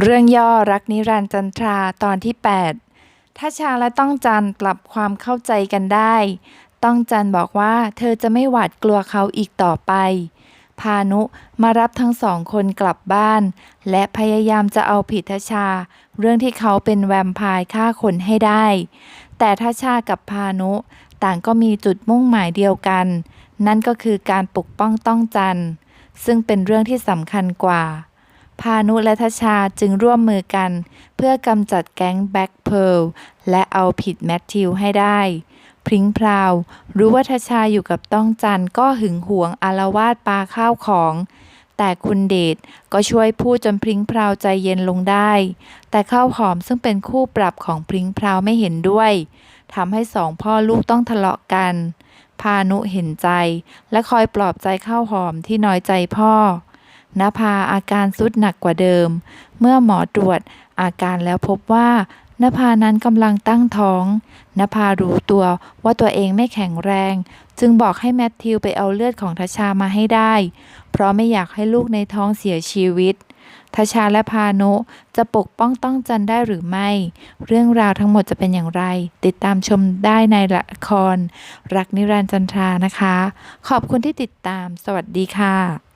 เรื่องย่อรักนิรันดร์จันทราตอนที่ 8 ถ้าชาและต้องจันปรับความเข้าใจกันได้ ต้องจันบอกว่าเธอจะไม่หวาดกลัวเขาอีกต่อไป พานุมารับทั้งสองคนกลับบ้าน และพยายามจะเอาผิดทชา เรื่องที่เขาเป็นแวมไพร์ฆ่าคนให้ได้ แต่ทชากับพานุต่างก็มีจุดมุ่งหมายเดียวกัน นั่นก็คือการปกป้องต้องจันซึ่งเป็นเรื่องที่สำคัญกว่า พานุและทชาจึงร่วมมือกัน เพื่อกำจัดแก๊งแบ็คเพิร์ลและเอาผิดแมทธิวให้ได้ พริ้งพราว รู้ว่าทชาอยู่กับต้องจันก็หึงหวงอารวาสปาข้าวของ แต่คุณเดชก็ช่วยพูดจนพริ้งพราวใจเย็นลงได้ แต่ข้าวหอมซึ่งเป็นคู่ปรับของพริ้งพราวไม่เห็นด้วยทำให้สองพ่อลูกต้องทะเลาะกัน พานุเห็นใจ และคอยปลอบใจข้าวหอมที่น้อยใจพ่อ นภาอาการสุดหนักกว่าเดิม เมื่อหมอตรวจอาการแล้วพบว่านภานั้นกำลังตั้งท้อง นภารู้ตัวว่าตัวเองไม่แข็งแรง จึงบอกให้แมทธิวไปเอาเลือดของทชามาให้ได้ เพราะไม่อยากให้ลูกในท้องเสียชีวิตทชาและพานุจะปกป้องต้องจันได้หรือไม่ เรื่องราวทั้งหมดจะเป็นอย่างไร ติดตามชมได้ในละคร รักนิรันดร์จันทรานะคะ ขอบคุณที่ติดตาม สวัสดีค่ะ